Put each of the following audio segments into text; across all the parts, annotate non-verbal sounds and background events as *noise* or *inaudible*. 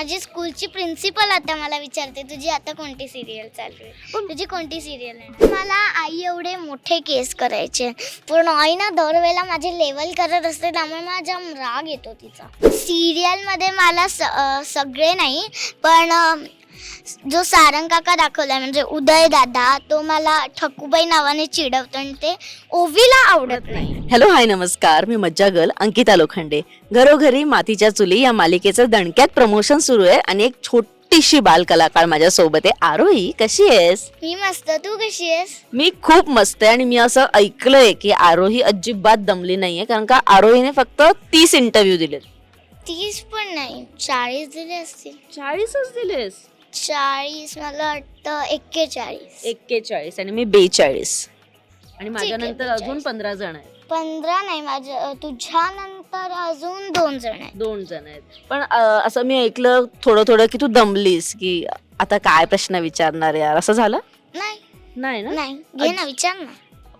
माझी स्कूलची प्रिन्सिपल आता मला विचारते तुझी आता कोणती सिरियल चालू आहे? तुझी कोणती सिरियल आहे? मला आई एवढे मोठे केस करायचे. पण आई ना दरवेळेला माझे लेवल करत असते त्यामुळे मला जाम राग येतो तिचा. सिरियलमध्ये मला स सगळे नाही पण जो सारंग काका दाखवलाय म्हणजे उदय दादा तो मला ठकूबाई नावाने चिडवतो आणि ते ओवीला आवडत नाही. हॅलो हाय नमस्कार. मी मज्जा गर्ल अंकिता लोखंडे. घरोघरी मातीच्या चुली या मालिकेचं दणक्यात प्रमोशन सुरू आहे आणि एक छोटीशी बाल कलाकार माझ्या सोबत आहे. आरोही कशी आहेस? मी मस्त. तू कशी आहेस? मी खूप मस्त आहे आणि मी असं ऐकलंय की आरोही अजिबात दमली नाहीये कारण का आरोहीने फक्त तीस इंटरव्ह्यू दिलेत. तीस पण नाही चाळीस दिले असतील. चाळीसच दिलेस? चाळीस मला वाटतं एक्केचाळीस. एक्केचाळीस आणि मी बेचाळीस. आणि माझ्या आहे, नंतर अजून 42. पंधरा जण आहेत. पंधरा नाही माझ्या तुझ्या नंतर अजून दोन जण आहेत. दोन जण आहेत. पण अं, असं मी ऐकलं थोडं थोडं की तू दमलीस की आता काय प्रश्न विचारणार यार? असं झालं? नाही. नाही ना? नाही. घे ना विचार ना.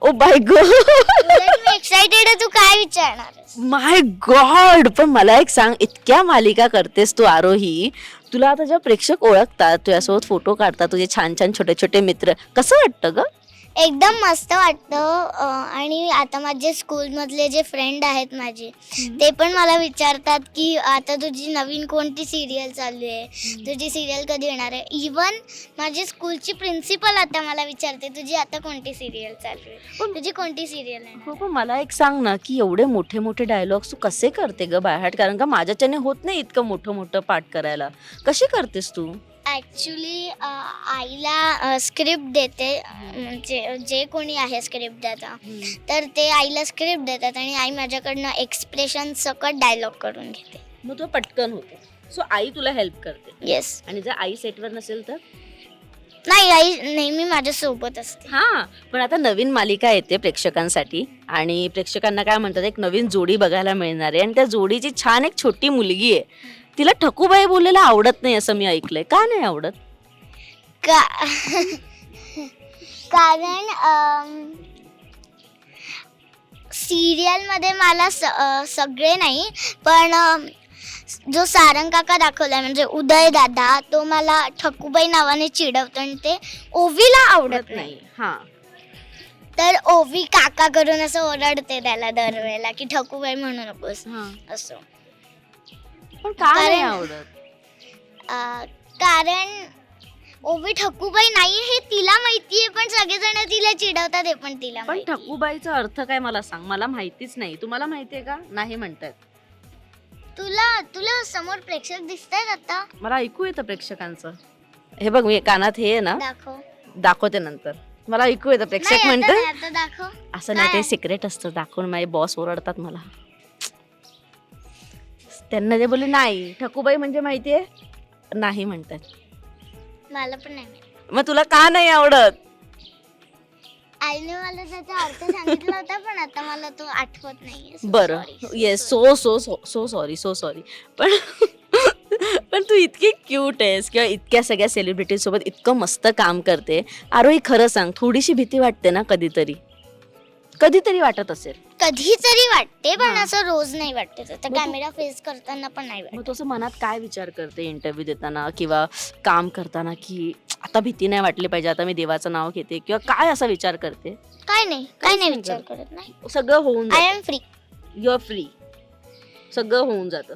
Oh by God! उलट मी एक्साइटेड आहे तू काय विचारणार आहेस? माय गॉड पण मला एक सांग इतक्या मालिका करतेस तू आरोही तुला आता जेव्हा प्रेक्षक ओळखतात तुझ्यासोबत फोटो काढतात तुझे छान छान छोटे छोटे मित्र कसं वाटतं ग? एकदम मस्त वाटतं आणि आता माझे स्कूलमधले जे फ्रेंड आहेत माझे ते पण मला विचारतात की आता तुझी नवीन कोणती सिरियल चालू आहे? तुझी सिरियल कधी येणार आहे? इवन माझी स्कूलची प्रिन्सिपल आता मला विचारते तुझी आता कोणती सिरियल चालू आहे? तुझी कोणती सिरियल आहे? हो पण मला एक सांग ना की एवढे मोठे मोठे डायलॉग्स तू कसे करते ग बायहाट कारण का माझ्याच्याने होत नाही इतकं मोठं मोठं पाठ करायला. कशी करतेस तू? ॲक्च्युली आईला स्क्रिप्ट देते. म्हणजे जे कोणी आहे स्क्रिप्ट देता तर ते आईला स्क्रिप्ट देतात आणि आई माझ्याकडनं एक्सप्रेशन सकट डायलॉग करून घेते. मग तो पटकन होतो. सो आई तुला हेल्प करते. येस आणि जर आई सेटवर नसेल तर? नाही आई नेहमी माझ्यासोबत असते. हा पण आता नवीन मालिका येते प्रेक्षकांसाठी आणि प्रेक्षकांना काय म्हणतात एक नवीन जोडी बघायला मिळणार आहे आणि त्या जोडीची छान एक छोटी मुलगी आहे. तिला ठकूबाई बोलायला आवडत नाही असं मी ऐकलंय. का नाही आवडत? का *laughs* कारण सिरियलमध्ये मला स अं, सगळे नाही पण अं, जो सारंग काका दाखवलाय म्हणजे उदय दादा तो मला ठकूबाई नावाने चिडवतो आणि ते ओवीला आवडत नाही. हा. तर ओवी काका करून असं ओरडते त्याला दरवेळेला की ठकूबाई म्हणू नकोस. असं. पण का नाही कारण- आवडत? अं, कारण ओवी ठकूबाई नाही हे तिला माहितीये पण सगळेजण तिला चिडवतात हे पण तिला पण माहितीये. ठकूबाईचा अर्थ काय मला सांग? मला माहितीच नाही. तुम्हाला माहितीये का? नाही म्हणतात. तुला तुला समोर प्रेक्षक दिसतायत आता? मला ऐकू येतं प्रेक्षकांचं. हे बघ मी कानात हे आहे ना? दाखव. दाखवते नंतर. मला ऐकू येतं. प्रेक्षक आता म्हणतात नाही, आता दाखव. असं नाही ते काय? सिक्रेट असतं दाखवून माझे बॉस ओरडतात मला. त्यांना ते बोलले नाही ठकूबाई म्हणजे माहितीये? नाही म्हणतात. मला पण नाही माहीत. मग तुला का नाही आवडत? आईने मला त्याचा अर्थ सांगितला होता पण आता मला तो आठवत नाहीये. So बरं. sorry. Yes so so so sorry so sorry पण *laughs* पण तू इतकी क्यूट आहेस किंवा इतक्या सगळ्या सेलिब्रिटीज सोबत इतकं मस्त काम करते. आरोही खरं सांग थोडीशी भीती वाटते ना कधीतरी? कधीतरी वाटत असेल. कधीतरी वाटते पण हा. असं रोज नाही वाटते. तर मग तू- कॅमेरा फेस करताना पण नाही वाटत. मग तू असं मनात काय विचार करते इंटरव्ह्यू देताना किंवा काम करताना की आता भीती नाही वाटली पाहिजे आता मी देवाचं नाव घेते किंवा काय असा विचार करते? काय नाही काय नाही नाही विचार करत. करत नाही. सगळं होऊन I am free your free सगळं होऊन जातं.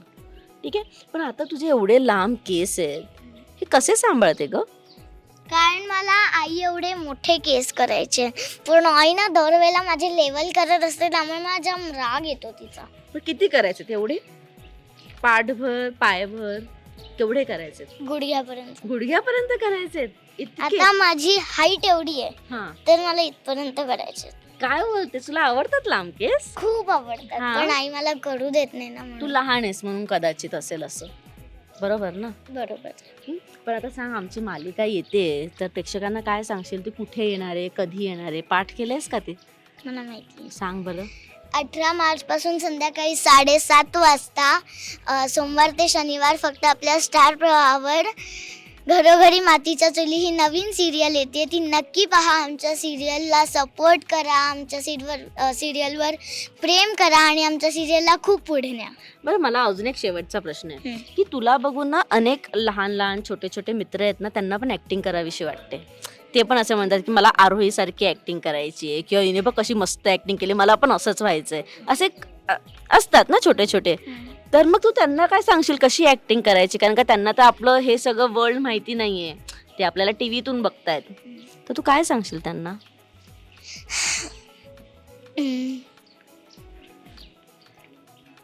ठीक आहे? पण आता तुझे एवढे लांब केस आहेत. हे कसे सांभाळते ग? कारण मला आई एवढे मोठे केस करायचे. पण आई ना दरवेळेला माझे लेवल करत असते त्यामुळे मला जाम राग येतो तिचा. पण किती करायचे तेवढे पाठभर पायभर केवढे करायचे? गुडघ्यापर्यंत. गुडघ्यापर्यंत करायचे? इतके? आता माझी हाईट एवढी आहे हा. तर मला इथपर्यंत करायचे काय बोलते? तुला आवडतात लांब केस? खूप आवडतात हा? पण आई मला करू देत नाही ना तू लहान आहेस म्हणून कदाचित असेल असं. बरोबर ना? बरोबर? पण आता सांग आमची मालिका येते तर प्रेक्षकांना काय सांगशील? ती कुठे येणार आहे? कधी येणार आहे? पाठ केलंयस का ते? मला माहिती सांग बरं. अठरा मार्च पासून संध्याकाळी साडेसात वाजता अ, सोमवार ते शनिवार फक्त आपल्या स्टार प्रवाहावर घरोघरी मातीच्या चुली ही नवीन सिरियल येते. ती नक्की पहा आमच्या सिरियलला सपोर्ट करा. आमच्या सिरियल सिरियलवर प्रेम करा आणि आमच्या सिरियलला खूप पुढे न्या. बरं मला अजून एक शेवटचा प्रश्न आहे. की तुला बघून ना अनेक लहान लहान छोटे छोटे मित्र आहेत ना त्यांना पण ऍक्टिंग करावीशी वाटते. ते पण असं म्हणतात की मला आरोही सारखी ऍक्टिंग करायची आहे. किंवा हिने बघ कशी मस्त ऍक्टिंग केली मला पण असंच व्हायचंय. असे अ, असतात ना छोटे छोटे. तर मग तू त्यांना काय सांगशील? कशी ऍक्टिंग करायची? कारण का त्यांना तर आपलं हे सगळं वर्ल्ड माहिती नाहीये. ते आपल्याला टीव्हीतून बघतायत. तर तू काय सांगशील त्यांना.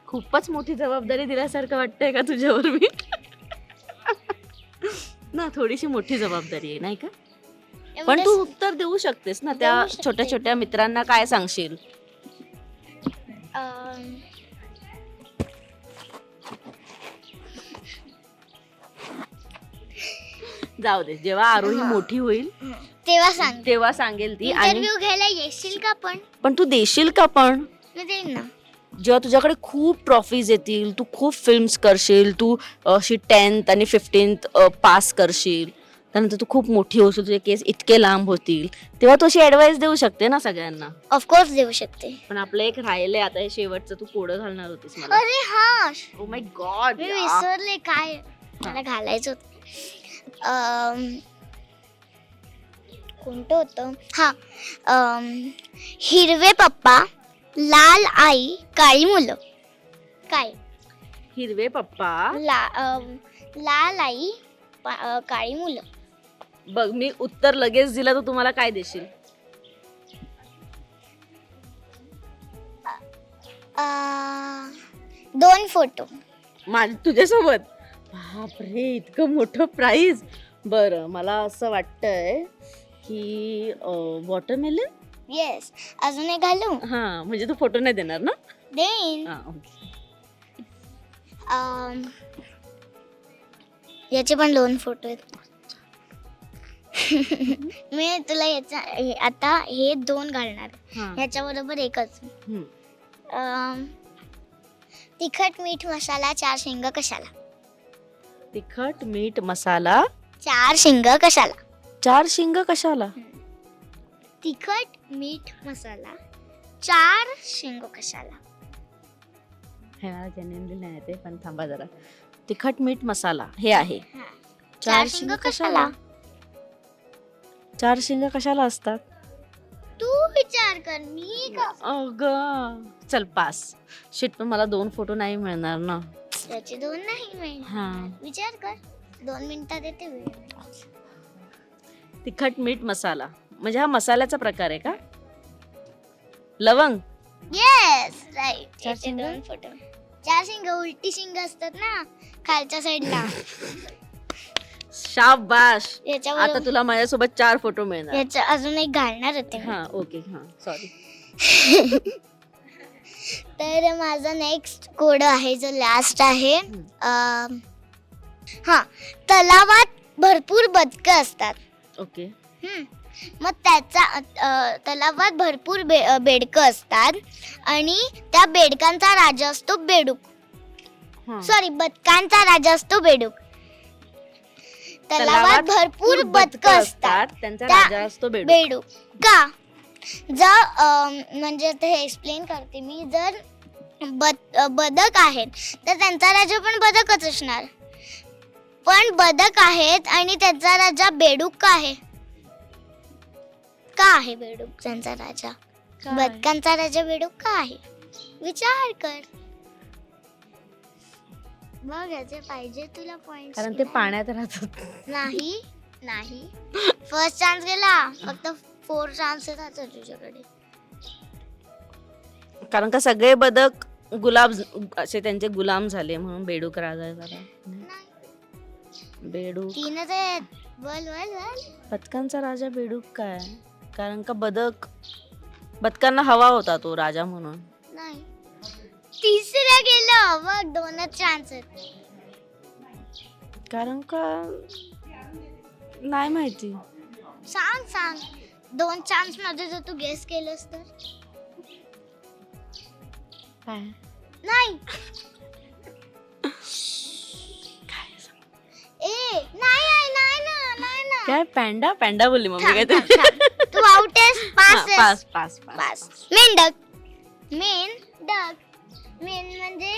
खूपच मोठी जबाबदारी दिल्यासारखं वाटतंय का तुझ्यावर मी? ना थोडीशी मोठी जबाबदारी आहे नाही का? पण तू उत्तर देऊ शकतेस ना त्या देऊ शकते. छोट्या छोट्या मित्रांना काय सांगशील? अं, जाऊ दे जेव्हा आरोही. मोठी होईल तेव्हा सांग. तेव्हा सांगेल ती आणि इंटरव्ह्यू घ्यायला येशील का पण? पण तू देशील का पण? मी देईन ना. जेव्हा तुझ्याकडे खूप ट्रॉफीज येतील तू खूप फिल्म्स करशील तू अशी टेन्थ आणि फिफ्टीन्थ पास करशील. त्यानंतर तू खूप मोठी होशील तुझे केस इतके लांब होतील. तेव्हा तू अशी ऍडवाइस देऊ शकते ना सगळ्यांना. ऑफकोर्स देऊ शकते. पण आपलं एक राहिलंय आता हे शेवटचं तू कोडं घालणार होतीस मला. अरे हा ओ माय गॉड मी विसरले काय? मला घालायचं होतं. कोणतं होतं? हा हिरवे पप्पा लाल आई काळी मुलं. काय हिरवे पप्पा? ला अं, लाल आई पा- अं, काळी मुलं. बघ मी उत्तर लगेच दिलं तर तुम्हाला काय देशील? अं, दोन फोटो. माझ तुझ्यासोबत? बापरे इतकं मोठं प्राईज बरं मला असं वाटतंय की वॉटरमेलन येस अजून एक घालू? हा म्हणजे तू फोटो नाही देणार ना? देईन. हा ओके याचे पण दोन फोटो आहेत. *laughs* मी तुला याचा हे- आता हे दोन घालणार. हा. ह्याच्या बरोबर एकच. हम्म. तिखट मीठ मसाला चार शिंग कशाला? तिखट मीठ मसाला. चार शिंग कशाला? चार शिंग कशाला? तिखट मीठ मसाला. चार शिंग कशाला? हे मला genuinely नाही येते पण थांबा जरा. तिखट मीठ मसाला हे आहे. हा. चार शिंग कशाला? चार शिंग कशाला असतात? तू विचार कर मी का? अग चल पास. शिट पण मला दोन फोटो नाही मिळणार ना. त्याचे दोन नाही मिळणार. हा. विचार कर. दोन मिनिटात येते वेळ तिखट मीठ मसाला. म्हणजे हा मसाल्याचा प्रकार आहे का? लवंग. येस राईट चार शिंग? दोन फोटो चार शिंग उलटी शिंग असतात ना खालच्या साईडला शाबाश. याच्यावर आता तुला माझ्यासोबत चार फोटो मिळणार. याच्या अजून एक घालणार होते मी. हा ओके हा. सॉरी *laughs* तर माझा नेक्स्ट कोड आहे जो लास्ट आहे हा तलावात भरपूर बदकं असतात. ओके. हम्म. मग त्याचा अं, तलावात भरपूर बे अं, बेडकं असतात आणि त्या बेडकांचा राजा असतो बेडूक. हा. सॉरी बदकांचा राजा असतो बेडूक. तलावात भरपूर बदकं असतात त्यांचा त्या- राजा असतो बेडूक. बेडूक. का? जर म्हणजे हे एक्सप्लेन करते मी जर बद बदक आहेत तर त्यांचा राजा पण बदकच असणार. पण बदक आहेत आणि त्यांचा राजा बेडूक का आहे? का आहे बेडूक त्यांचा राजा? काय? बदकांचा राजा बेडूक का आहे? विचार कर. मग याचे पाहिजे तुला पॉइंट कारण ते पाण्यात राहतात. नाही नाही. *laughs* फर्स्ट चान्स गेला. फक्त फोर चान्स राहतो तुझ्याकडे. कारण का सगळे बदक गुलाब असे त्यांचे गुलाम झाले म्हणून बेडूक राजा झाला बेडूक तीनच आहेत. बोल बोल बोल. बदकांचा राजा बेडूक काय? कारण का बदक बदकांना हवा होता तो राजा म्हणून. नाही. तिसरं गेलं. बघ दोनच चान्स आहेत. कारण का नाही माहिती. सांग सांग. दोन चान्समध्ये जर तू गेस केलंस तर. काय? नाही. काय ए नाही आहे नाही काय पॅन्डा पॅन्डा बोलली मम्मी काय थांब, थांब. तू आउट आहेस *laughs* पास आहेस. पास पास पास पास मेंढक मेन डक मेन म्हणजे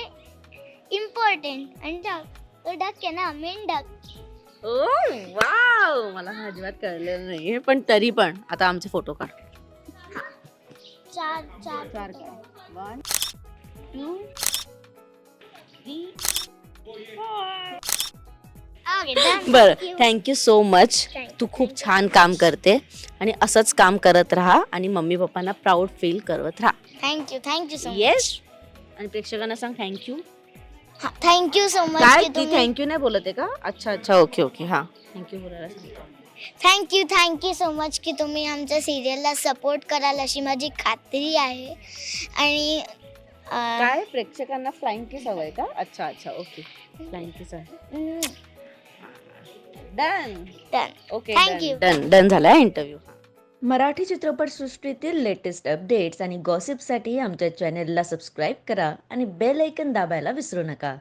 इम्पॉर्टंट आणि डक तो डक आहे ना मेंढक ओ मला हा अजिबात कळलेलं नाहीये पण तरी पण आता आमचे फोटो काढ. चार चार चार. One two three. बरं. थँक्यू सो मच तू खूप. छान काम करते आणि असंच काम करत राहा आणि मम्मी पप्पांना प्राऊड फील करत राहा. Thank you thank you so much yes आणि प्रेक्षकांना सांग थँक्यू थँक्यू सो मच काय? ती थँक्यू नाही बोलत आहे का? अच्छा अच्छा ओके ओके हा. थँक्यू बोलायला सांगतो थँक्यू थँक्यू सो मच की तुम्ही आमच्या सिरियलला सपोर्ट कराल अशी माझी खात्री आहे. आणि अं, काय? प्रेक्षकांना फ्लाइंग किस हवंय का? अच्छा अच्छा ओके फ्लाइंग किस आहे हम्म, done done. Okay Thank you. Done done झाला इंटरव्ह्यू मराठी चित्रपटसृष्टीतील लेटेस्ट अपडेट्स आणि गॉसिपसाठी आमच्या चॅनेलला सबस्क्राईब करा आणि बेल ऐकन दाबायला विसरू नका.